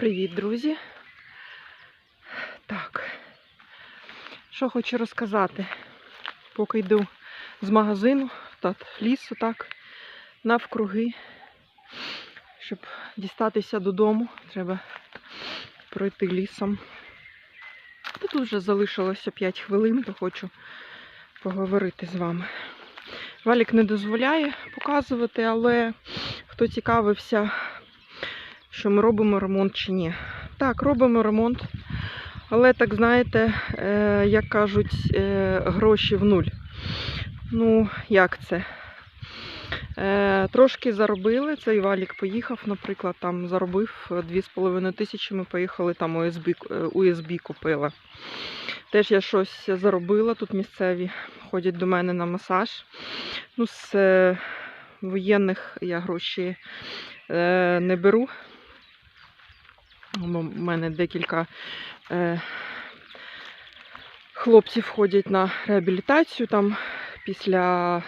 Привіт, друзі. Так, що хочу розказати, поки йду з магазину, та лісу, так, навкруги. Щоб дістатися додому, треба пройти лісом. Тут вже залишилося 5 хвилин, то хочу поговорити з вами. Валік не дозволяє показувати, але хто цікавився, що ми робимо ремонт чи ні. Так, робимо ремонт, але так знаєте, е, як кажуть, е, гроші в нуль. Ну, як це? Е, трошки заробили. Цей валік поїхав, наприклад, там заробив 2,5 тисячі. Ми поїхали там УСБ, УСБ купили. Теж я щось заробила. Тут місцеві ходять до мене на масаж. Ну, з воєнних я гроші не беру. У мене декілька е, хлопців ходять на реабілітацію там після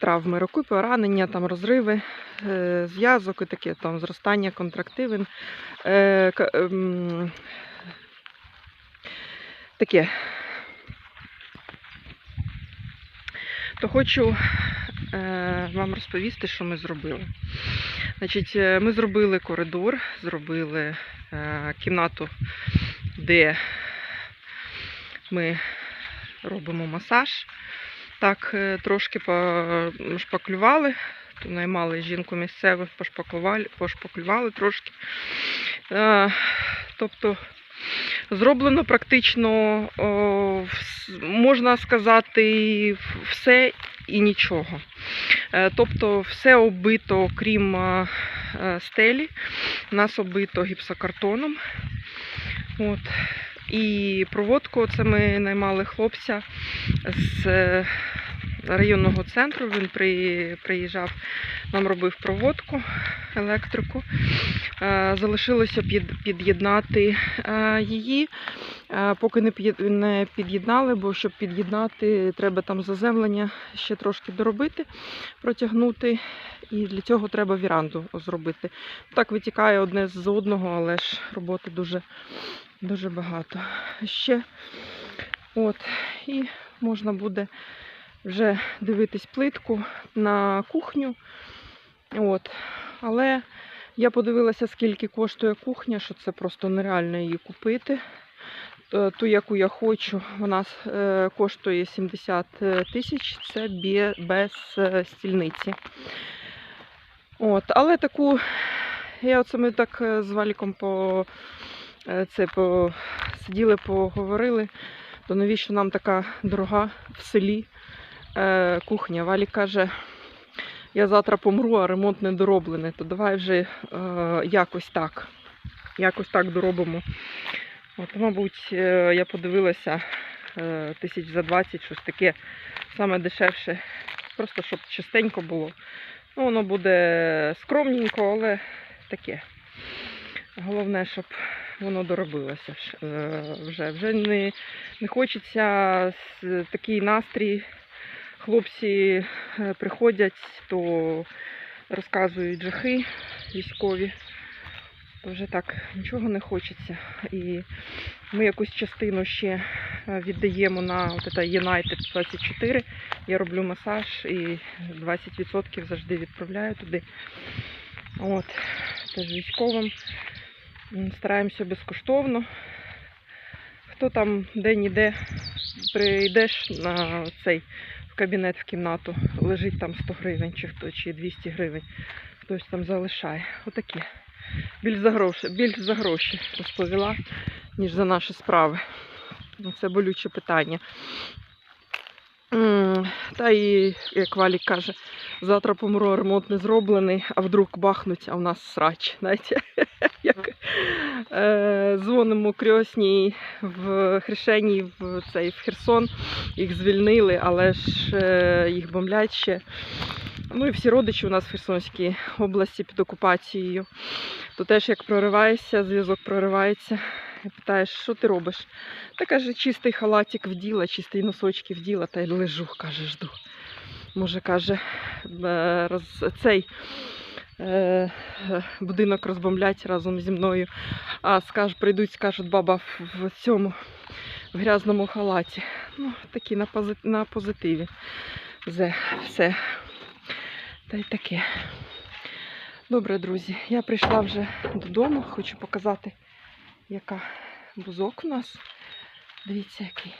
травми руки, поранення, там розриви, е, зв'язок і таке, там зростання контрактивин. Е, ем, таке. То хочу е, вам розповісти, що ми зробили. Значить, е, ми зробили коридор, зробили е, кімнату, де ми робимо масаж. Так, е, трошки пошпаклювали, то наймали жінку місцеву, пошпаклювали, трошки. Тобто зроблено практично, можна сказати, все і нічого. Е, Тобто все оббито, крім е, е, стелі, нас оббито гіпсокартоном. От. І проводку це ми наймали хлопця з районного центру. Він приїжджав, нам робив проводку, електрику. Е, Залишилося під'єднати е, її. Е, Поки не під'єднали, бо щоб під'єднати, треба там заземлення ще трошки доробити, протягнути. І для цього треба віранду зробити. Так витікає одне з одного, але ж роботи дуже, дуже багато. Ще от, і можна буде вже дивитись плитку на кухню. От. Але я подивилася, скільки коштує кухня, що це просто нереально її купити. Е, Ту, яку я хочу, вона е, коштує 70 тисяч, це без е, стільниці. От, але таку, я оце ми так е, з Валіком по, е, це, по, сиділи, поговорили, то навіщо нам така дорога в селі е, кухня. Валік каже, я завтра помру, а ремонт не дороблений, то давай вже е, якось так. Якось так доробимо. От, мабуть, е, я подивилася тисяч за 20, щось таке саме дешевше. Просто щоб чистенько було. Ну, воно буде скромненько, але таке. Головне, щоб воно доробилося вже. Вже не, не хочеться такий настрій. Хлопці е, приходять, то розказують жахи військові. То вже так нічого не хочеться. І ми якусь частину ще е, віддаємо на United 24. Я роблю масаж і 20% завжди відправляю туди. От, теж військовим. Стараємося безкоштовно. Хто там де-ніде прийдеш на цей кабінет в кімнату, лежить там 100 гривень чи хто, чи 200 гривень. Хтось там залишає. Отакі. Більш за гроші, більш за гроші розповіла, ніж за наші справи. Ну, Це болюче питання. Та і, як Валік каже, завтра помру, ремонт не зроблений, а вдруг бахнуть, а в нас срач. Знаєте, як е, дзвонимо крьосній в Хрещеній в цей в Херсон, їх звільнили, але ж е, їх бомблять ще. Ну і всі родичі у нас в Херсонській області під окупацією. То теж як прориваєшся, зв'язок проривається. І питаєш, що ти робиш? Та каже, чистий халатик вділа, чистий носочки вділа, та й лежу, каже, жду. Може, каже, е, роз, цей е, будинок розбомблять разом зі мною. А скаж, прийдуть, скажуть, баба в, в цьому в грязному халаті. Ну, такі на, пози, на позитиві. Зе, все. Та й таке. Добре, друзі, я прийшла вже додому, хочу показати, яка бузок у нас. Дивіться, який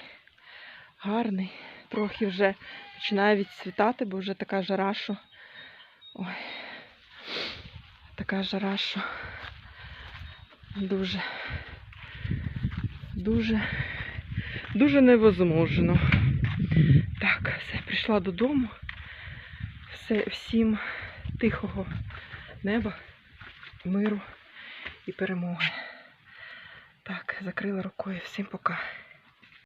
гарний. Трохи вже починає відцвітати, бо вже така жара, що. Ой. Така жара, що дуже, дуже, дуже невозможно. Так, все, прийшла додому. Все, всім тихого неба, миру і перемоги. Так, закрила рукою. Всім пока.